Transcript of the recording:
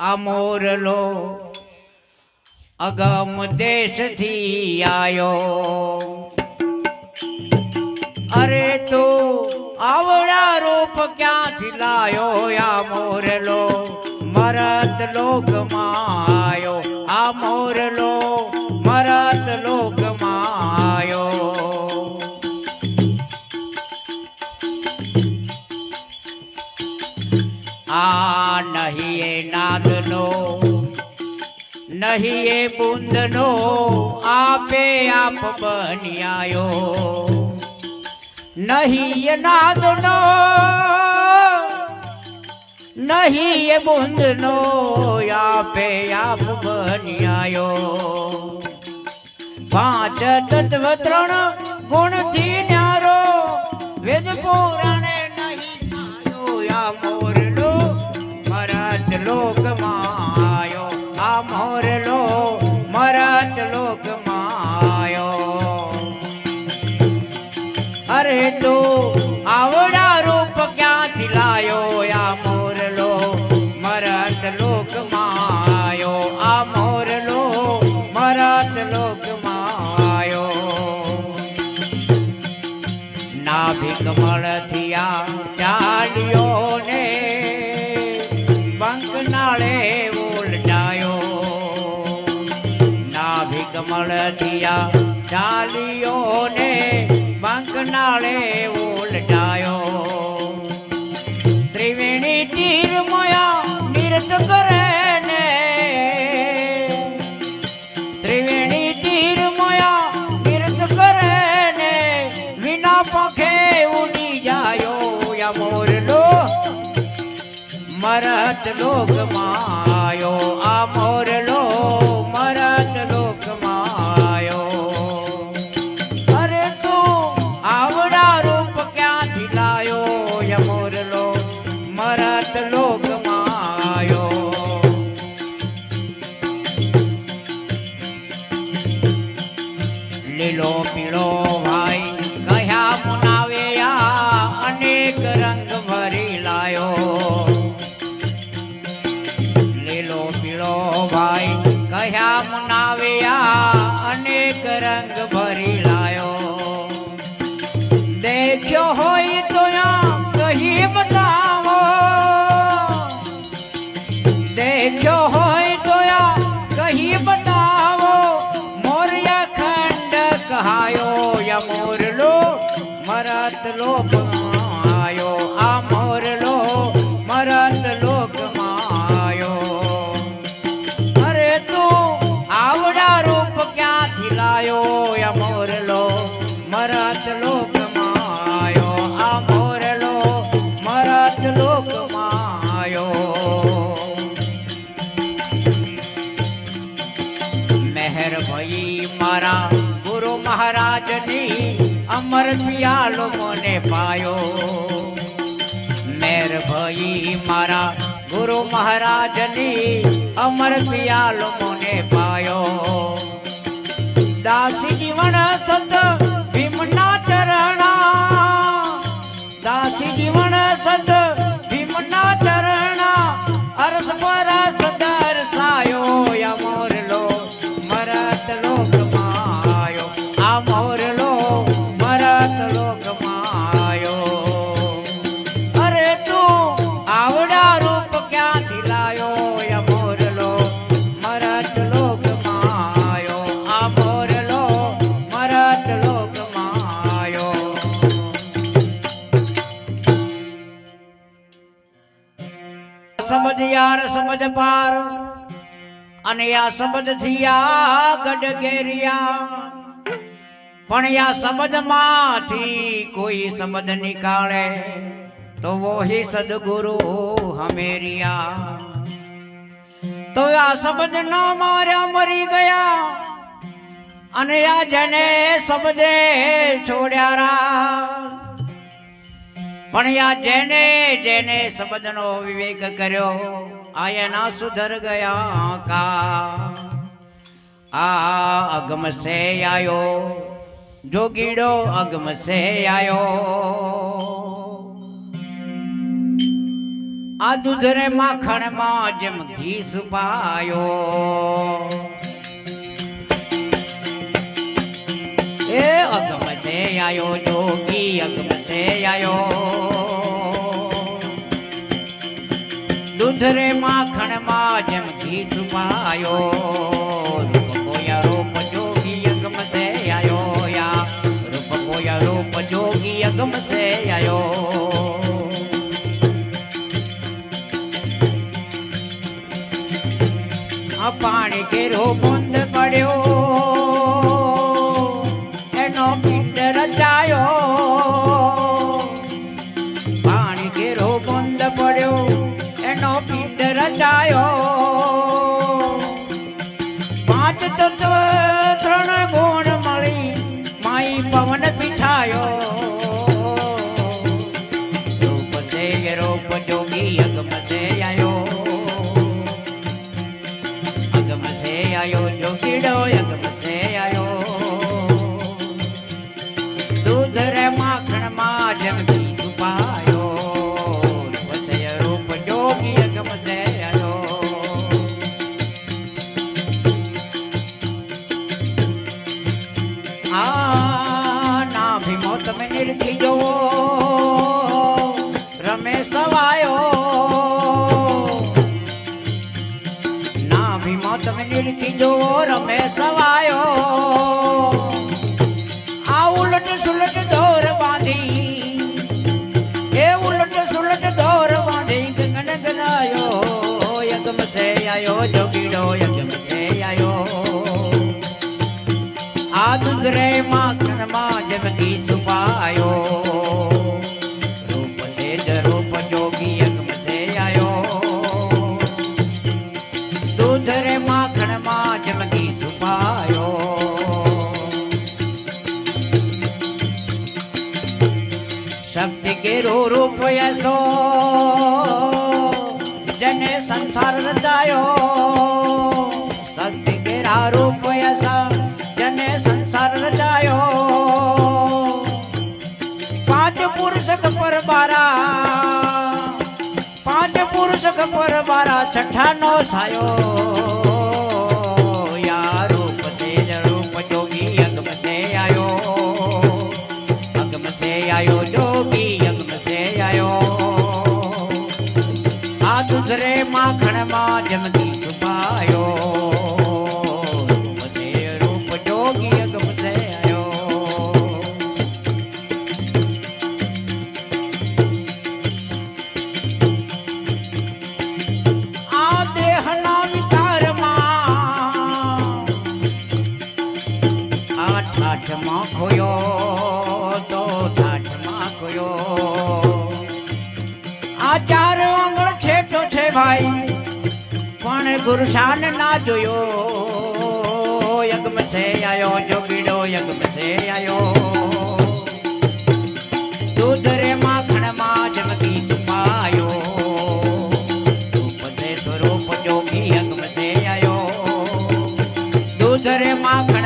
આ મોરલો અગમ દેશથી આયો. અરે તો આવડા રૂપ ક્યાંથી લાયો આ મોરલો મરત લોકમાં નહીં એ બુંદનો આપે આપ બન્યાયો. નહીં નાદનો નહીં એ બુંદનો આપે આપ બન્યાયો. પાંચ તત્વ ત્રણ ગુણથી ન્યારો, વેદ પુરાણે નહીં મોરલો મરત લોકમાં અરે આવડા રૂપ ક્યાંથી લાયો, આ મોરલો મરત લોક માયો આ મોરલો મરત લોક માયો નાભિક મળથી આ ચાલ્યો ને મરત લોકમાં આયો આ મોરલો મરત લોકમાં આયો અરે તું આવડા રૂપ ક્યાંથી લાયો? યા મોરલો મરત લોકમાં આયો લીલો પીળો અમર પિયાલો મને પાયો. મેર ભઈ મારા ગુરુ મહારાજની અમર પિયાલો મને પાયો. દાસી જીવન સમજ યાર સમજ પાર, અને આ સમજ થયા ગડ ગડગેરિયા પણ આ સમજમાંથી કોઈ સમજ નિકાળે, તો વોહી સદગુરુ હમેરિયા. તો આ સમજ ના માર્યા, મરી ગયા. અને આ જને સમજે છોડ્યા રા. પણ યા જેને જેને શબ્દનો વિવેક કર્યો, આયના સુધર ગયા કા. આ અગમ સે આયો, જોગીડો અગમ સે આયો. આ દૂધરે માખણમાં જેમ ઘી સુપાયો એ અગમ છે આયો, જોગી અગમ છે આયો. દૂધ રે માખણમાં જેમ ઘી સુપાયો રૂપ કોયા રૂપ જોગી અગમ છે આયો યા. રૂપ કોયા રૂપ જોગી અગમ છે આયો. પાણી કેરો બંધ પડ્યો. pichayo નિરખી જોવો રમે સવાયો. આ ઉલટ સુલટ દોર બાંધી, એ ઉલટ સુલટ દોર બાંધી ગગન ગનાયો. યગમ સે આયો, જોગીડો યગમ સે આયો. આ દુધરે માં જેમ ઘી છુપાયો. એસો જને સંસાર રચાયો. શક્તિ કેરા રૂપ એસા જને સંસાર રચાયો. પાંચ પુરુષક પર બારા. પાંચ પુરુષક પર બારા છઠ્ઠા નો સાયો. યા રૂપ છે જ રૂપ જોગી જોગી અગમ આ દુધરે માખણમાં પણ ગુરશાન ના જોયો. યગમ છે આયો, જોગીડો યગમ છે આયો. દૂધ રે માખણમાં જમકી છુપાયો સ્વરૂપ જોગી યગમ છે આયો. દૂધ રે માખણ